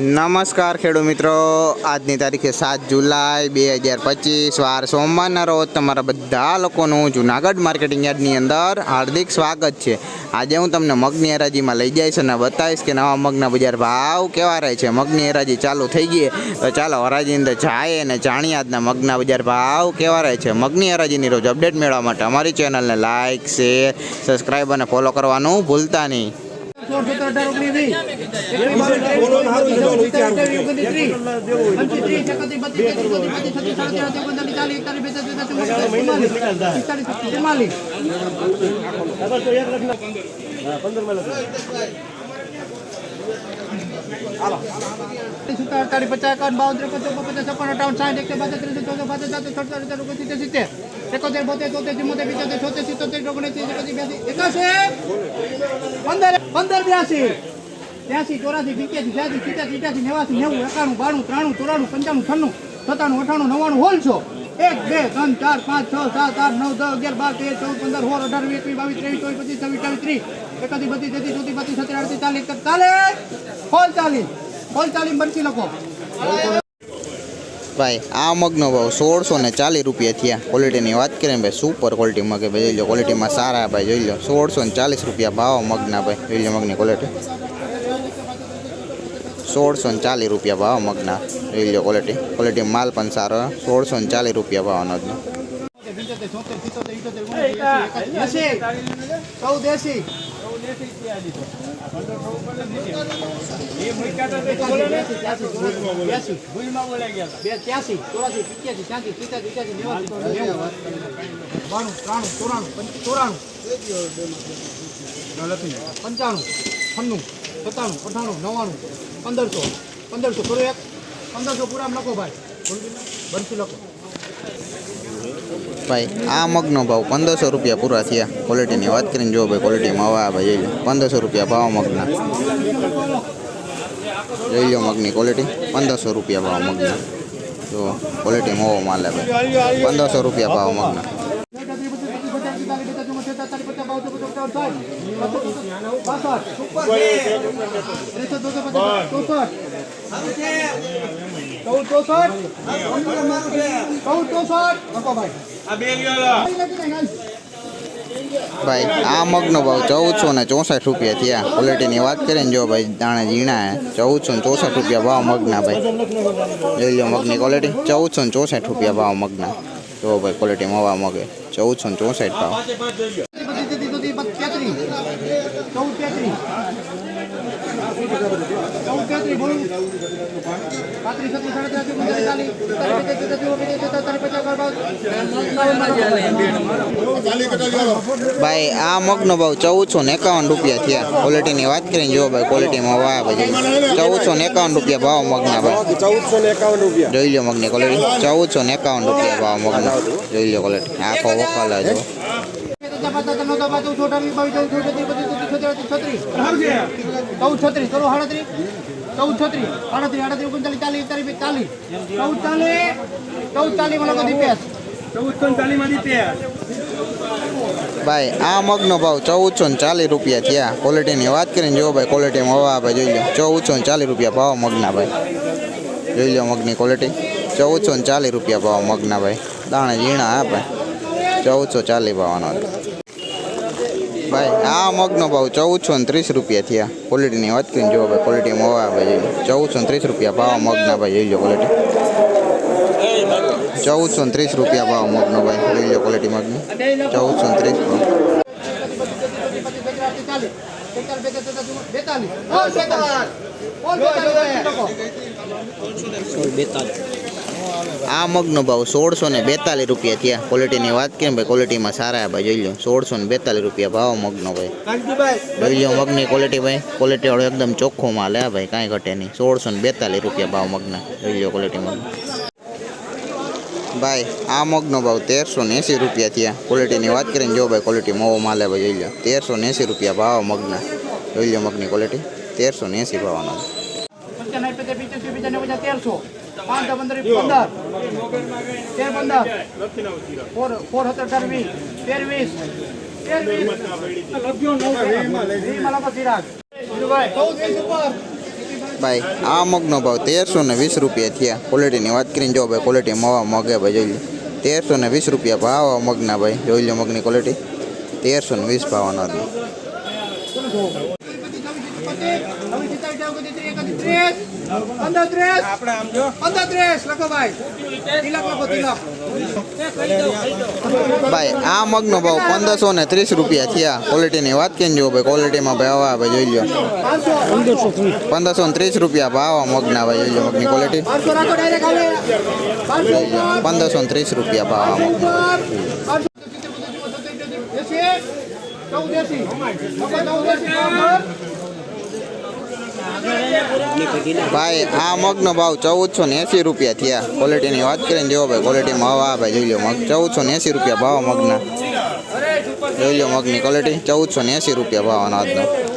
નમસ્કાર ખેડૂત મિત્રો. આજની તારીખે સાત જુલાઈ બે હજાર પચીસ, વાર સોમવારના રોજ તમારા બધા લોકોનું જુનાગઢ માર્કેટિંગ યાર્ડની અંદર હાર્દિક સ્વાગત છે. આજે હું તમને મગની હરાજીમાં લઈ જઈશ અને બતાવીશ કે નવા મગના બજાર ભાવ કેવા રહે છે. મગની હરાજી ચાલુ થઈ ગઈ તો ચાલો હરાજી અંદર જાય અને જાણીએ આજના મગના બજાર ભાવ કેવા રહે છે. મગની હરાજીની રોજ અપડેટ મેળવવા માટે અમારી ચેનલને લાઇક શેર સબસ્ક્રાઈબ અને ફોલો કરવાનું ભૂલતા નહીં. સત્તર અઢાર ઓગણીસ સત્તાવીસ પચીસ એકાવન બાવન ત્રેપન ચોપન પચાસ છપ્પન અઠાવન સાઠ એકસો બાસઠ ત્રીસ ચૌદ પાંચ સાત સડસઠ અઢાર ઓગણસિત્તેર પંદર પંદર, બ્યાસી. ત્યાંસી ચોરાસી પિત્યાસી છ્યાસી નેવાસી, નેવું, એકાણું, બાણું, ત્રાણું, ચોરાણું, પંચાણું સત્તાણું અઠાણું નવ્વાણું હોલસો એક, બે, ત્રણ, ચાર, પાંચ, છ, સાત, આઠ, નવ, દસ, અગિયાર, બાર, તેર, ચૌદ, પંદર, સોળ, અઢાર, વીસ બાવીસ, ત્રેવીસ, ચોવીસ, પચીસ, છવ્વીસ ત્રીસ, એકત્રીસ, બત્રીસ, તેત્રીસ, ચોત્રીસ, પચીસ સત્તર અડતીસ ચાલીસ, એકતાલીસ હોલ ચાલીસ. હોલ ચાલીસ બનશી લખો ભાઈ આ મગનો ભાવ સોળસો ને ચાલીસ રૂપિયા થયા ક્વોલિટીની વાત કરીએ ભાઈ સુપર ક્વોલિટી મગ ભાઈ જોઈ લો ક્વોલિટીમાં સારા ભાઈ જોઈ લો સોળસો ને ચાલીસ રૂપિયા ભાવ મગના ભાઈ જોઈ લો મગની ક્વોલિટી સોળસો ને ચાલીસ રૂપિયા ભાવ મગના જોઈ લો ક્વોલિટી ક્વોલિટી માલ પણ સારો સોળસો ને ચાલીસ રૂપિયા ભાવનો જ ચૌદ પંચાણું છન્નું સત્તાણું અઠાણું નવ્વાણું પંદરસો પંદરસો કરો એક પંદરસો પૂરા લખો ભાઈ બંસી લખો ભાઈ, આ મગનો ભાવ પંદરસો રૂપિયા પૂરા થયા. ક્વોલિટીની વાત કરીને જો ભાઈ ક્વોલિટીમાં આવા ભાઈ, જોઈ લો. પંદરસો રૂપિયા ભાવ મગના. જોઈ લો મગની ક્વોલિટી પંદરસો રૂપિયા ભાવ મગના. જો ક્વોલિટી મોવો માલે ભાઈ. પંદરસો રૂપિયા ભાવ મગના. ભાઈ, આ મગનો ભાવ ચૌદસો ને ચોસઠ રૂપિયા થયા. ક્વોલિટીની વાત કરીએ ને જો ભાઈ દાણે ઝીણા ચૌદસો ને ચોસઠ રૂપિયા ભાવ મગના ભાઈ. જોઈ લો મગની ક્વોલિટી ચૌદસો ને ચોસઠ રૂપિયા ભાવ મગના. જો ભાઈ ક્વોલિટી મવા મગે. ચૌદસો ને ચોસઠ ભાવ. ચૌદ છત્રીસ ભાઈ આ મગનો ભાવ ચૌદસો ને એકાવન રૂપિયા થયા ક્વોલિટીની વાત કરીને જો ભાઈ ક્વોલિટીમાં વાહ ભાઈ ચૌદસો ને એકાવન રૂપિયા ભાવ મગના ભાઈ ચૌદસો ને એકાવન રૂપિયા જોઈ લો મગની ક્વોલિટી ચૌદસો ને એકાવન રૂપિયા ભાવ મગના જોઈ લો ક્વોલિટી આખો વકાલ જો છત્રીસ કરો સાડત્રીસ ચૌદ છત્રીસ સાડત્રીસ આડત્રીસ ઓગણચાલીસ ચાલીસ એકતાલીસ ચાલીસ ચૌદ ચાલીસ ચૌદ ચાલીસ મને ચાલીસ ત્યાં ભાઈ આ મગનો ભાવ ચૌદસો ને ચાલીસ રૂપિયા થયા. ક્વોલિટીની વાત કરીને જો ભાઈ ક્વોલિટીમાં હવા ભાઈ જોઈ લો. ચૌદસો ને ચાલીસ રૂપિયા ભાવ મગના ભાઈ. જોઈ લો મગની ક્વોલિટી ચૌદસો ને ચાલીસ રૂપિયા ભાવ મગના ભાઈ. દાણે ઝીણા હા ભાઈ. ચૌદસો ચાલીસ ભાવનો. ભાઈ આ મગનો ભાવ ચૌદસો ને ત્રીસ રૂપિયા થયા. ક્વોલિટીની વાત કરીને જો ભાઈ ક્વોલિટી મોવા ભાઈ ચૌદસો ને ત્રીસ રૂપિયા ભાવ મગના ભાઈ જોઈ લો ક્વોલિટી ચૌદસો ને ત્રીસ રૂપિયા ભાવ મગનો ભાઈ જોઈ લો ક્વોલિટી મગનો. ચૌદસો ને ત્રીસ ભાવ. આ મગનો ભાવ સોળસો ને બેતાલીસ રૂપિયા થયા. ક્વોલિટીની વાત કરીએ ભાઈ ક્વોલિટીમાં સારા ભાઈ, જોઈ લો સોળસો ને બેતાલીસ રૂપિયા ભાવ મગનો ભાઈ. જોઈ લો મગની ક્વોલિટી ભાઈ. ક્વોલિટી વાળો એકદમ ચોખ્ખો માલ હે ભાઈ, કાંઈ ઘટે નહીં. સોળસો ને બેતાલીસ રૂપિયા ભાવ મગના. જોઈ લો ક્વોલિટી મગ ભાઈ, આ મગનો ભાવ તેરસો ને એંસી રૂપિયા થયા. ક્વોલિટીની વાત કરીને જો ભાઈ ક્વોલિટી મોવો માલે ભાઈ, જોઈ લો તેરસો ને એંસી રૂપિયા ભાવ મગના. જોઈ લો મગની ક્વોલિટી તેરસો ને એંસી ભાવનો. તેરસો. પાંચ પંદર પંદર તેર પંદર. ફોર ફોર સત્તર અઢાર વીસ. તેર વીસ. તેર વીસ. વીસમાં લખો ચિરાગ ચૌદ વીસ ઉપર ભાઈ આ મગનો ભાવ તેરસો ને વીસ રૂપિયા થયા. ક્વોલિટીની વાત કરીને જો ભાઈ ક્વોલિટી મવા મગે ભાઈ જોઈ લો તેરસો ને વીસ રૂપિયા ભાવ મગના ભાઈ જોઈ લો મગની ક્વોલિટી તેરસો ને વીસ ભાવનો હતો. ભાઈ. આ મગનો ભાવ પંદરસો ને ત્રીસ રૂપિયા થયા. ક્વોલિટીની વાત કેમ જુઓ ભાઈ? ક્વોલિટીમાં ભાઈ આવા ભાઈ જોઈ લો પંદરસો ને ત્રીસ રૂપિયા ભાવ આ મગના ભાઈ જોઈ લો મગની ક્વોલિટી આવે પંદરસો ને ત્રીસ રૂપિયા ભાવ આ મગનો પાંચસો એસી ચૌદ એસી ચૌદ એસી ભાઈ, આ મગનો ભાવ ચૌદસો ને એંસી રૂપિયા થયા. ક્વોલિટીની વાત કરીને જો ભાઈ ક્વોલિટીમાં હવા ભાઈ, જોઈ લો મગ. ચૌદસો ને એંસી રૂપિયા ભાવ મગના. જોઈ લો મગની ક્વોલિટી ચૌદસો ને એંસી રૂપિયા ભાવ આજનો.